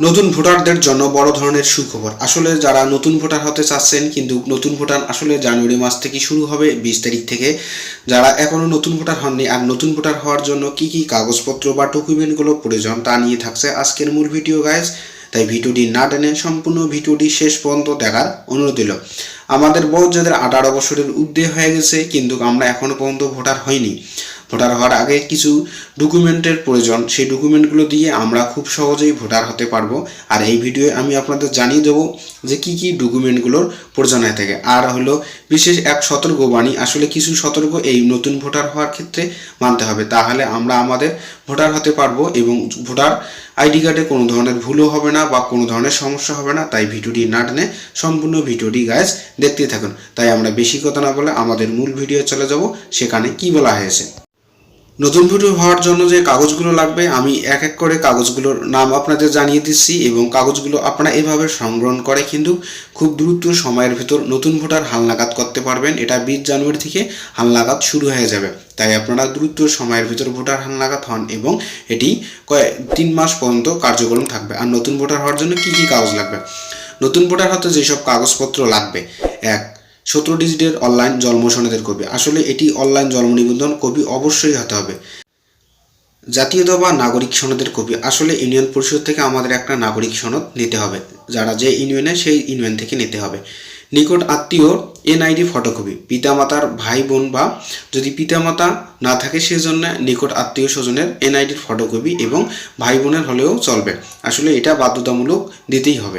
নতুন ভোটারদের জন্য বড় ধরনের সুখবর। আসলে যারা নতুন ভোটার হতে চাচ্ছেন, কিন্তু নতুন ভোটার আসলে জানুয়ারি মাস থেকে শুরু হবে বিশ তারিখ থেকে। যারা এখনও নতুন ভোটার হননি আর নতুন ভোটার হওয়ার জন্য কি কি কাগজপত্র বা ডকুমেন্টগুলো প্রয়োজন তা নিয়ে থাকছে আজকের মূল ভিডিও গাইজ তাই ভিডিওটি না টেনে সম্পূর্ণ ভিডিওটি শেষ পর্যন্ত দেখার অনুরোধ দিল আমাদের বহু যাদের আঠারো বছরের ঊর্ধ্বে হয়ে গেছে, কিন্তু আমরা এখনও পর্যন্ত ভোটার হয়নি ভোটার হওয়ার আগে কিছু ডকুমেন্টের প্রয়োজন। সেই ডকুমেন্টগুলো দিয়ে আমরা খুব সহজেই ভোটার হতে পারব। আর এই ভিডিওয়ে আমি আপনাদের জানিয়ে দেবো যে কি কি ডকুমেন্টগুলোর প্রয়োজন হয়ে থাকে। আর হলো বিশেষ এক সতর্কবাণী আসলে কিছু সতর্ক এই নতুন ভোটার হওয়ার ক্ষেত্রে মানতে হবে। তাহলে আমরা আমাদের ভোটার হতে পারব এবং ভোটার আইডি কার্ডে কোনো ধরনের ভুলও হবে না বা কোনো ধরনের সমস্যা হবে না। তাই ভিডিওটি না টেনে সম্পূর্ণ ভিডিওটি গাইজ দেখতে থাকুন। তাই আমরা বেশি কথা না বলে আমাদের মূল ভিডিও চলে যাব। সেখানে কি বলা হয়েছে? নতুন ভিডিও হওয়ার জন্য যে কাগজগুলো লাগবে, আমি এক এক করে কাগজগুলোর নাম আপনাদের জানিয়ে দিচ্ছি এবং কাগজগুলো আপনারা এভাবে সংগ্রহণ করে কিন্তু খুব দ্রুত সময়ের ভিতর নতুন ভোটার হালনাগাদ করতে পারবেন। এটা বিশ জানুয়ারি থেকে হালনাগাদ শুরু হয়ে যাবে। তাই আপনারা দ্রুত সময়ের ভিতর ভোটার হালনাগাদ হন এবং এটি কয়েক তিন মাস পর্যন্ত কার্যক্রম থাকবে। আর নতুন ভোটার হওয়ার জন্য কি কি কাগজ লাগবে? নতুন ভোটার হতে যেসব কাগজপত্র লাগবে? এক, সতেরো ডিজিটের অনলাইন জন্ম সনদের কপি। আসলে এটি অনলাইন জন্ম নিবন্ধন কপি অবশ্যই হতে হবে। জাতীয়তা বা নাগরিক সনদের কপি। আসলে ইউনিয়ন পরিষদ থেকে আমাদের একটা নাগরিক সনদ নিতে হবে। যারা যে ইউনিয়নে, সেই ইউনিয়ন থেকে নিতে হবে। নিকট আত্মীয় এনআইডি ফটোকপি, পিতামাতার ভাই বোন বা যদি পিতামাতা না থাকে সেজন্য নিকট আত্মীয় স্বজনের এনআইডির ফটোকপি এবং ভাই বোনের হলেও চলবে। আসলে এটা বাধ্যতামূলক দিতেই হবে।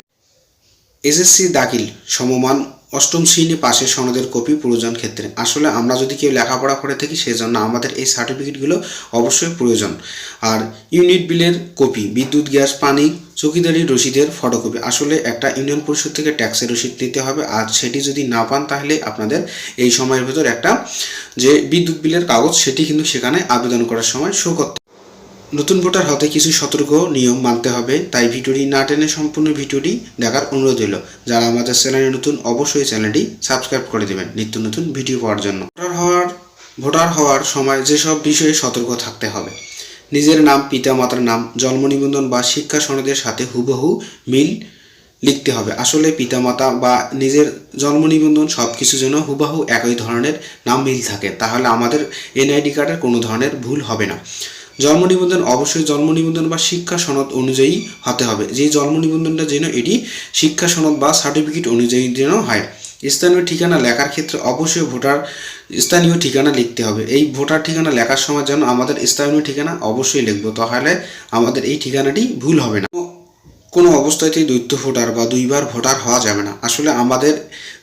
এসএসসি দাখিল, সমমান, অষ্টম শ্রেণি পাশের সনদের কপি প্রয়োজন ক্ষেত্রে। আসলে আমরা যদি কেউ লেখাপড়া করে থাকি, সেজন্য আমাদের এই সার্টিফিকেটগুলো অবশ্যই প্রয়োজন। আর ইউনিট বিলের কপি, বিদ্যুৎ, গ্যাস, পানি চৌকিদারি রসিদের ফটোকপি আসলে একটা ইউনিয়ন পরিষদ থেকে ট্যাক্সের রসিদ নিতে হবে। আর সেটি যদি না পান, তাহলে আপনাদের এই সময়ের ভেতর একটা যে বিদ্যুৎ বিলের কাগজ, সেটি কিন্তু সেখানে আবেদন করার সময় শো করতে নতুন ভোটার হতে কিছু সতর্ক নিয়ম মানতে হবে। তাই ভিডিওটি না টেনে সম্পূর্ণ ভিডিওটি দেখার অনুরোধ হলো যারা আমাদের চ্যানেলে নতুন, অবশ্যই চ্যানেলটি সাবস্ক্রাইব করে দেবেন নিত্য নতুন ভিডিও পাওয়ার জন্য। ভোটার হওয়ার ভোটার হওয়ার সময় যেসব বিষয়ে সতর্ক থাকতে হবে নিজের নাম পিতা মাতার নাম, জন্ম নিবন্ধন বা শিক্ষা সনদের সাথে হুবহু মিল লিখতে হবে। আসলে পিতামাতা বা নিজের জন্ম নিবন্ধন সব কিছু যেন হুবাহু একই ধরনের নাম মিল থাকে। তাহলে আমাদের এনআইডি কার্ডের কোনো ধরনের ভুল হবে না। জন্ম নিবন্ধন, অবশ্যই জন্ম নিবন্ধন বা শিক্ষা সনদ অনুযায়ী হতে হবে। যে জন্ম নিবন্ধনটা যেন এটি শিক্ষা সনদ বা সার্টিফিকেট অনুযায়ী যেন হয়। স্থানীয় ঠিকানা লেখার ক্ষেত্রে অবশ্যই ভোটার স্থানীয় ঠিকানা লিখতে হবে। এই ভোটার ঠিকানা লেখার সময় যেন আমাদের স্থানীয় ঠিকানা অবশ্যই লিখব, তাহলে আমাদের এই ঠিকানাটি ভুল হবে না। কোনো অবস্থাতেই দ্বৈত ভোটার বা দুইবার ভোটার হওয়া যাবে না। আসলে আমাদের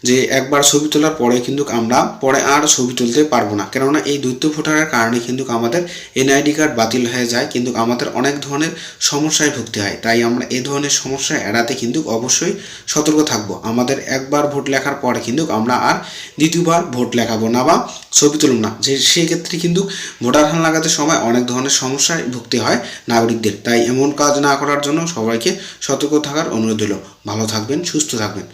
যে একবার ছবি তোলার পরে কিন্তু আমরা, পরে আর ছবি তুলতে পারব না। কেননা এই দ্বৈত ভোটারের কারণে কিন্তু আমাদের এনআইডি কার্ড বাতিল হয়ে যায়, কিন্তু আমাদের অনেক ধরনের সমস্যায় ভুগতে হয়। তাই আমরা এই ধরনের সমস্যা এড়াতে কিন্তু অবশ্যই সতর্ক থাকব। আমাদের একবার ভোট লেখার পরে কিন্তু আমরা আর দ্বিতীয়বার ভোট লেখাবো না বা ছবি তুলব না। যে সেক্ষেত্রে কিন্তু ভোটার হান লাগাতে সময় অনেক ধরনের সমস্যায় ভুগতে হয় নাগরিকদের। তাই এমন কাজ না করার জন্য সবাইকে সতর্ক থাকার অনুরোধ হলো ভালো থাকবেন, সুস্থ থাকবেন।